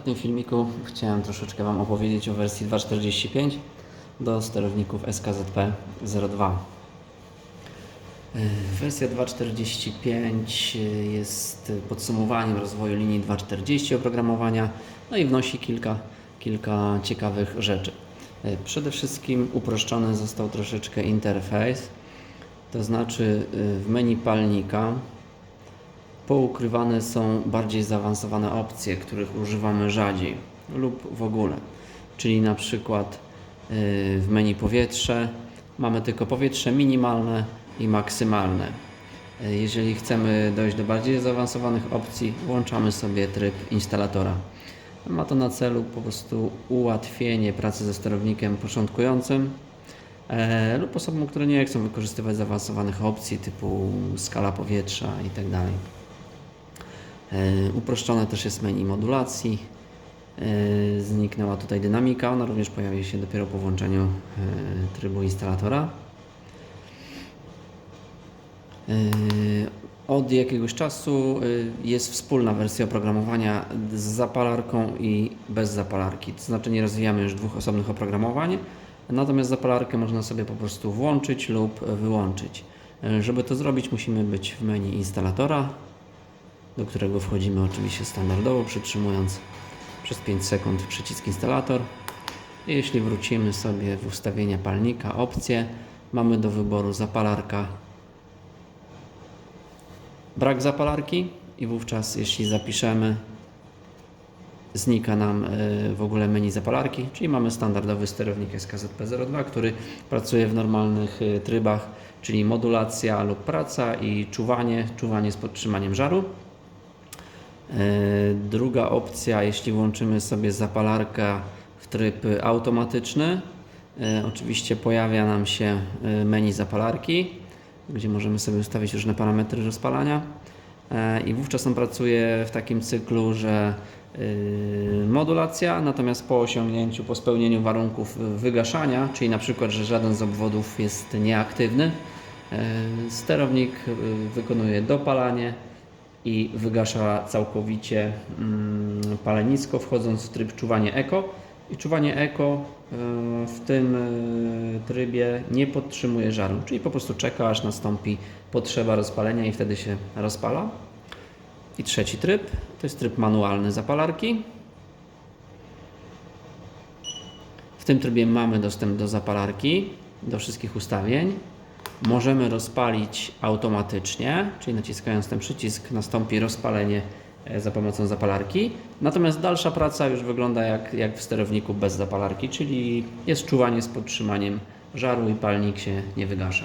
tym filmiku chciałem troszeczkę Wam opowiedzieć o wersji 2.45 do sterowników SKZP 02. Yy, Wersja 2.45 jest podsumowaniem rozwoju linii 2.40 oprogramowania, no i wnosi kilka, kilka ciekawych rzeczy. Yy, Przede wszystkim uproszczony został troszeczkę interfejs, to znaczy w menu palnika poukrywane są bardziej zaawansowane opcje, których używamy rzadziej lub w ogóle. Czyli na przykład yy, w menu powietrze mamy tylko powietrze minimalne i maksymalne. Yy, Jeżeli chcemy dojść do bardziej zaawansowanych opcji, włączamy sobie tryb instalatora. Ma to na celu po prostu ułatwienie pracy ze sterownikiem początkującym e, lub osobom, które nie chcą wykorzystywać zaawansowanych opcji typu skala powietrza itd. E, Uproszczone też jest menu modulacji. E, Zniknęła tutaj dynamika, ona również pojawi się dopiero po włączeniu e, trybu instalatora. Od jakiegoś czasu jest wspólna wersja oprogramowania z zapalarką i bez zapalarki. To znaczy nie rozwijamy już dwóch osobnych oprogramowań, natomiast zapalarkę można sobie po prostu włączyć lub wyłączyć. Żeby to zrobić musimy być w menu instalatora, do którego wchodzimy oczywiście standardowo, przytrzymując przez 5 sekund przycisk instalator. Jeśli wrócimy sobie w ustawienia palnika, opcje, mamy do wyboru zapalarka, brak zapalarki i wówczas jeśli zapiszemy, znika nam e, w ogóle menu zapalarki, czyli mamy standardowy sterownik SKZP02, który pracuje w normalnych e, trybach, czyli modulacja lub praca i czuwanie, czuwanie z podtrzymaniem żaru. E, Druga opcja, jeśli włączymy sobie zapalarkę w tryb automatyczny, e, oczywiście pojawia nam się e, menu zapalarki, gdzie możemy sobie ustawić różne parametry rozpalania. I wówczas on pracuje w takim cyklu, że modulacja, natomiast po osiągnięciu, po spełnieniu warunków wygaszania, czyli na przykład, że żaden z obwodów jest nieaktywny, sterownik wykonuje dopalanie i wygasza całkowicie mm, palenisko, wchodząc w tryb czuwanie eko. I czuwanie eko e, w tym e, trybie nie podtrzymuje żaru, czyli po prostu czeka, aż nastąpi potrzeba rozpalenia i wtedy się rozpala. I trzeci tryb to jest tryb manualny zapalarki. W tym trybie mamy dostęp do zapalarki, do wszystkich ustawień. Możemy rozpalić automatycznie, czyli naciskając ten przycisk nastąpi rozpalenie e, za pomocą zapalarki. Natomiast dalsza praca już wygląda jak, jak w sterowniku bez zapalarki, czyli jest czuwanie z podtrzymaniem żaru i palnik się nie wygasza.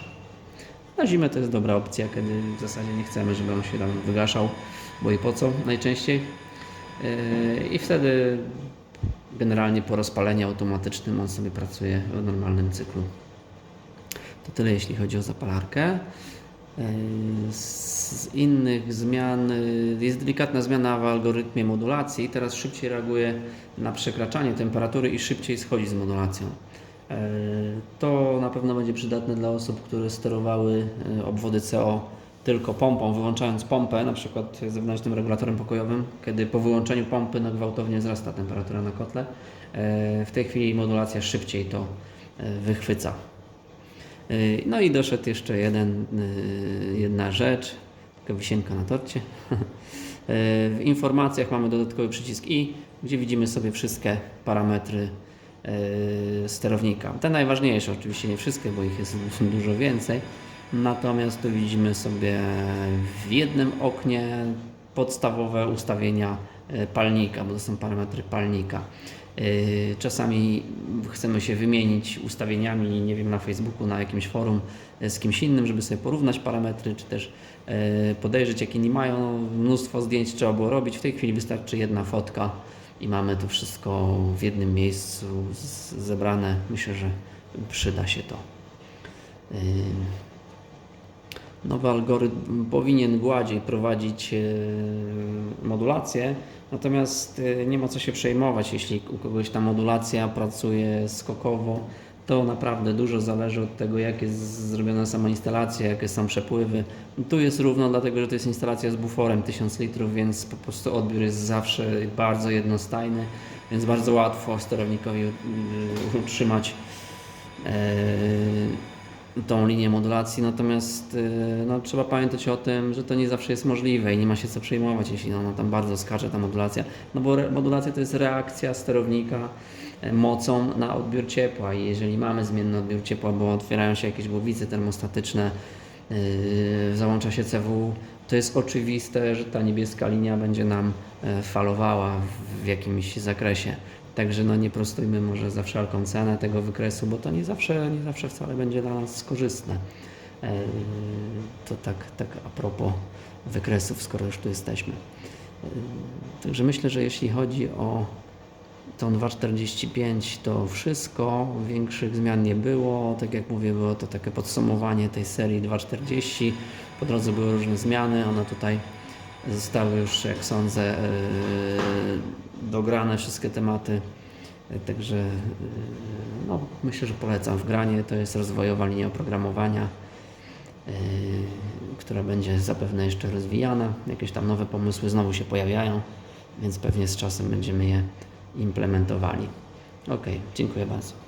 Na zimę to jest dobra opcja, kiedy w zasadzie nie chcemy, żeby on się tam wygaszał, bo i po co najczęściej. Yy, I wtedy generalnie po rozpaleniu automatycznym on sobie pracuje w normalnym cyklu. To tyle jeśli chodzi o zapalarkę. Yy, Z innych zmian yy, jest delikatna zmiana w algorytmie modulacji. Teraz szybciej reaguje na przekraczanie temperatury i szybciej schodzi z modulacją. Yy, To na pewno będzie przydatne dla osób, które sterowały obwody CO tylko pompą, wyłączając pompę, na przykład zewnętrznym regulatorem pokojowym, kiedy po wyłączeniu pompy no, gwałtownie wzrasta temperatura na kotle. W tej chwili modulacja szybciej to wychwyca. Yy, No i doszedł jeszcze jeden, yy, jedna rzecz, taka wisienka na torcie. Yy, W informacjach mamy dodatkowy przycisk i, gdzie widzimy sobie wszystkie parametry sterownika. Te najważniejsze, oczywiście nie wszystkie, bo ich jest dużo więcej. Natomiast tu widzimy sobie w jednym oknie podstawowe ustawienia yy, palnika, bo to są parametry palnika. Yy, Czasami chcemy się wymienić ustawieniami, nie wiem, na Facebooku, na jakimś forum yy, z kimś innym, żeby sobie porównać parametry, czy też podejrzeć, jakie nie mają. Mnóstwo zdjęć trzeba było robić. W tej chwili wystarczy jedna fotka i mamy to wszystko w jednym miejscu zebrane. Myślę, że przyda się to. Nowy algorytm powinien gładziej prowadzić e, modulację, natomiast e, nie ma co się przejmować, jeśli u kogoś ta modulacja pracuje skokowo, To naprawdę dużo zależy od tego, jak jest zrobiona sama instalacja, jakie są przepływy. Tu jest równo, dlatego że to jest instalacja z buforem 1000 litrów, więc po prostu odbiór jest zawsze bardzo jednostajny, więc bardzo łatwo sterownikowi y, utrzymać e, tą linię modulacji. Natomiast e, no, trzeba pamiętać o tym, że to nie zawsze jest możliwe i nie ma się co przejmować, jeśli no, no, tam bardzo skacze ta modulacja. No bo modulacja to jest reakcja sterownika e, mocą na odbiór ciepła i jeżeli mamy zmienny odbiór ciepła, bo otwierają się jakieś głowice termostatyczne, yy, załącza się CW, to jest oczywiste, że ta niebieska linia będzie nam e, falowała w, jakimś zakresie. Także no nie prostujmy może za wszelką cenę tego wykresu, bo to nie zawsze, nie zawsze wcale będzie dla nas korzystne. E, To tak, tak a propos wykresów, skoro już tu jesteśmy. E, Także myślę, że jeśli chodzi o tą 2.45 to wszystko, większych zmian nie było. Tak jak mówię, było to takie podsumowanie tej serii 2.40. Po drodze były różne zmiany, one tutaj zostały już, jak sądzę, yy, dograne wszystkie tematy. Yy, Także yy, no, myślę, że polecam wgranie. To jest rozwojowa linia oprogramowania, która będzie zapewne jeszcze rozwijana. Jakieś tam nowe pomysły znowu się pojawiają, więc pewnie z czasem będziemy je implementowali. Ok, dziękuję bardzo.